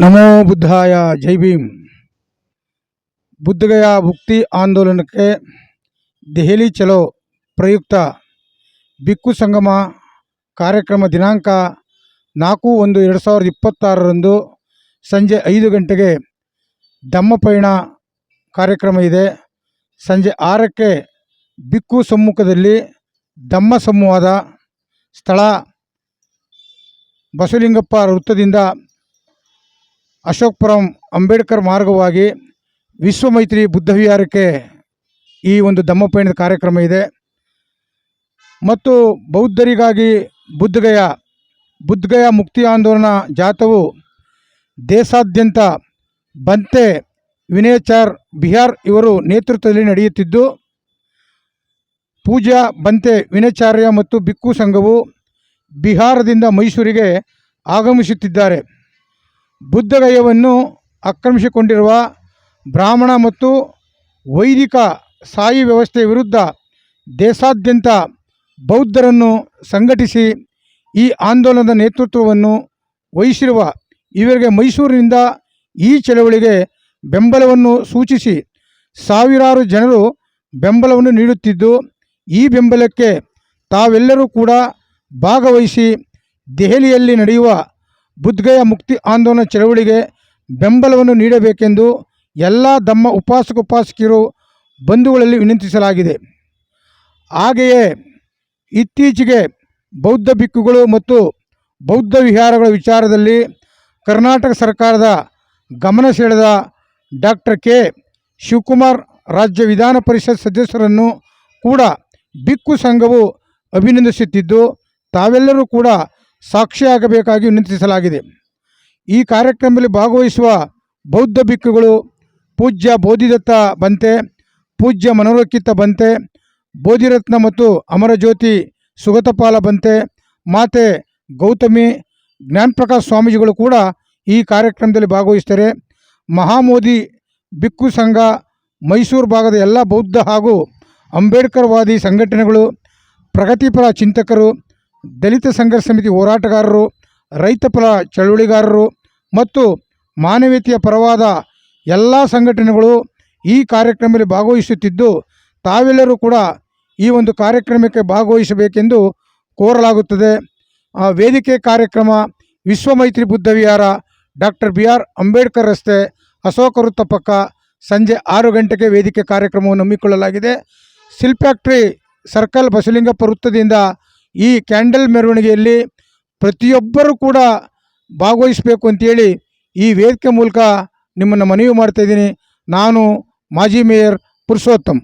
ನಮೋ ಬುದ್ಧಾಯ, ಜೈ ಭೀಮ್. ಬುದ್ಧಗಯ ಮುಕ್ತಿ ಆಂದೋಲನಕ್ಕೆ ದೆಹಲಿ ಚಲೋ ಪ್ರಯುಕ್ತ ಬಿಕ್ಕು ಸಂಗಮ ಕಾರ್ಯಕ್ರಮ ದಿನಾಂಕ ನಾಲ್ಕು ಒಂದು ಎರಡು ಸಾವಿರದ ಇಪ್ಪತ್ತಾರರಂದು ಸಂಜೆ ಐದು ಗಂಟೆಗೆ ದಮ್ಮಪಯಣ ಕಾರ್ಯಕ್ರಮ ಇದೆ. ಸಂಜೆ ಆರಕ್ಕೆ ಬಿಕ್ಕು ಸಮ್ಮುಖದಲ್ಲಿ ಧಮ್ಮ ಸಂವಾದ ಸ್ಥಳ ಬಸವಲಿಂಗಪ್ಪ ವೃತ್ತದಿಂದ ಅಶೋಕ್ಪುರಂ ಅಂಬೇಡ್ಕರ್ ಮಾರ್ಗವಾಗಿ ವಿಶ್ವಮೈತ್ರಿ ಬುದ್ಧ ವಿಹಾರಕ್ಕೆ ಈ ಒಂದು ಧಮ್ಮಪಯಣದ ಕಾರ್ಯಕ್ರಮ ಇದೆ. ಮತ್ತು ಬೌದ್ಧರಿಗಾಗಿ ಬುದ್ಧಗಯ ಬುದ್ಧಗಯ ಮುಕ್ತಿ ಆಂದೋಲನ ಜಾಥವು ದೇಶಾದ್ಯಂತ ಬಂತೆ ವಿನಯಚಾರ್ ಬಿಹಾರ್ ಇವರು ನೇತೃತ್ವದಲ್ಲಿ ನಡೆಯುತ್ತಿದ್ದು ಪೂಜಾ ಬಂತೆ ವಿನಯಚಾರ್ಯ ಮತ್ತು ಬಿಕ್ಕು ಸಂಘವು ಬಿಹಾರದಿಂದ ಮೈಸೂರಿಗೆ ಆಗಮಿಸುತ್ತಿದ್ದಾರೆ. ಬುದ್ಧಗಯವನ್ನು ಆಕ್ರಮಿಸಿಕೊಂಡಿರುವ ಬ್ರಾಹ್ಮಣ ಮತ್ತು ವೈದಿಕ ಸಾಯಿ ವ್ಯವಸ್ಥೆ ವಿರುದ್ಧ ದೇಶಾದ್ಯಂತ ಬೌದ್ಧರನ್ನು ಸಂಘಟಿಸಿ ಈ ಆಂದೋಲನದ ನೇತೃತ್ವವನ್ನು ವಹಿಸಿರುವ ಇವರಿಗೆ ಮೈಸೂರಿನಿಂದ ಈ ಚಳವಳಿಗೆ ಬೆಂಬಲವನ್ನು ಸೂಚಿಸಿ ಸಾವಿರಾರು ಜನರು ಬೆಂಬಲವನ್ನು ನೀಡುತ್ತಿದ್ದು, ಈ ಬೆಂಬಲಕ್ಕೆ ತಾವೆಲ್ಲರೂ ಕೂಡ ಭಾಗವಹಿಸಿ ದೆಹಲಿಯಲ್ಲಿ ನಡೆಯುವ ಬುದ್ಧಗಯ ಮುಕ್ತಿ ಆಂದೋಲನ ಚಳವಳಿಗೆ ಬೆಂಬಲವನ್ನು ನೀಡಬೇಕೆಂದು ಎಲ್ಲ ಧಮ್ಮ ಉಪಾಸಕ ಉಪಾಸಕಿಯರು ಬಂಧುಗಳಲ್ಲಿ ವಿನಂತಿಸಲಾಗಿದೆ. ಹಾಗೆಯೇ ಇತ್ತೀಚೆಗೆ ಬೌದ್ಧ ಬಿಕ್ಕುಗಳು ಮತ್ತು ಬೌದ್ಧ ವಿಹಾರಗಳ ವಿಚಾರದಲ್ಲಿ ಕರ್ನಾಟಕ ಸರ್ಕಾರದ ಗಮನ ಸೆಳೆದ ಡಾಕ್ಟರ್ ಕೆ. ಶಿವಕುಮಾರ್ ರಾಜ್ಯ ವಿಧಾನ ಪರಿಷತ್ ಸದಸ್ಯರನ್ನು ಕೂಡ ಬಿಕ್ಕು ಸಂಘವು ಅಭಿನಂದಿಸುತ್ತಿದ್ದು, ತಾವೆಲ್ಲರೂ ಕೂಡ ಸಾಕ್ಷಿಯಾಗಬೇಕಾಗಿ ವಿನಂತಿಸಲಾಗಿದೆ ಈ ಕಾರ್ಯಕ್ರಮದಲ್ಲಿ ಭಾಗವಹಿಸುವ ಬೌದ್ಧ ಭಿಕ್ಕುಗಳು ಪೂಜ್ಯ ಬೋಧಿದತ್ತ ಬಂತೆ, ಪೂಜ್ಯ ಮನೋರಕ್ಕಿತ ಬಂತೆ, ಬೋಧಿರತ್ನ ಮತ್ತು ಅಮರಜ್ಯೋತಿ ಸುಗತಪಾಲ ಬಂತೆ, ಮಾತೆ ಗೌತಮಿ, ಜ್ಞಾನಪ್ರಕಾಶ್ ಸ್ವಾಮೀಜಿಗಳು ಕೂಡ ಈ ಕಾರ್ಯಕ್ರಮದಲ್ಲಿ ಭಾಗವಹಿಸ್ತಾರೆ ಮಹಾಮೋದಿ ಬಿಕ್ಕು ಸಂಘ, ಮೈಸೂರು ಭಾಗದ ಎಲ್ಲ ಬೌದ್ಧ ಹಾಗೂ ಅಂಬೇಡ್ಕರ್ವಾದಿ ಸಂಘಟನೆಗಳು, ಪ್ರಗತಿಪರ ಚಿಂತಕರು ದಲಿತ ಸಂಘರ್ಷ ಸಮಿತಿ ಹೋರಾಟಗಾರರು ರೈತಪರ ಚಳುವಳಿಗಾರರು ಮತ್ತು ಮಾನವೀಯತೆಯ ಪರವಾದ ಎಲ್ಲ ಸಂಘಟನೆಗಳು ಈ ಕಾರ್ಯಕ್ರಮದಲ್ಲಿ ಭಾಗವಹಿಸುತ್ತಿದ್ದು, ತಾವೆಲ್ಲರೂ ಕೂಡ ಈ ಒಂದು ಕಾರ್ಯಕ್ರಮಕ್ಕೆ ಭಾಗವಹಿಸಬೇಕೆಂದು ಕೋರಲಾಗುತ್ತದೆ. ಆ ವೇದಿಕೆ ಕಾರ್ಯಕ್ರಮ ವಿಶ್ವಮೈತ್ರಿ ಬುದ್ಧ ವಿಹಾರ, ಡಾಕ್ಟರ್ ಬಿ ಆರ್ ಅಂಬೇಡ್ಕರ್ ರಸ್ತೆ, ಅಶೋಕ ವೃತ್ತ ಪಕ್ಕ ಸಂಜೆ ಆರು ಗಂಟೆಗೆ ವೇದಿಕೆ ಕಾರ್ಯಕ್ರಮವನ್ನು ಹಮ್ಮಿಕೊಳ್ಳಲಾಗಿದೆ. ಶಿಲ್ಪ ಫ್ಯಾಕ್ಟ್ರಿ ಸರ್ಕಲ್ ಬಸಲಿಂಗಪ್ಪ ವೃತ್ತದಿಂದ ಈ ಕ್ಯಾಂಡಲ್ ಮೆರವಣಿಗೆಯಲ್ಲಿ ಪ್ರತಿಯೊಬ್ಬರೂ ಕೂಡ ಭಾಗವಹಿಸಬೇಕು ಅಂತೇಳಿ ಈ ವೇದಿಕೆ ಮೂಲಕ ನಿಮ್ಮನ್ನು ಮನವಿ ಮಾಡ್ತಾಯಿದ್ದೀನಿ ನಾನು ಮಾಜಿ ಮೇಯರ್ ಪುರುಷೋತ್ತಮ್.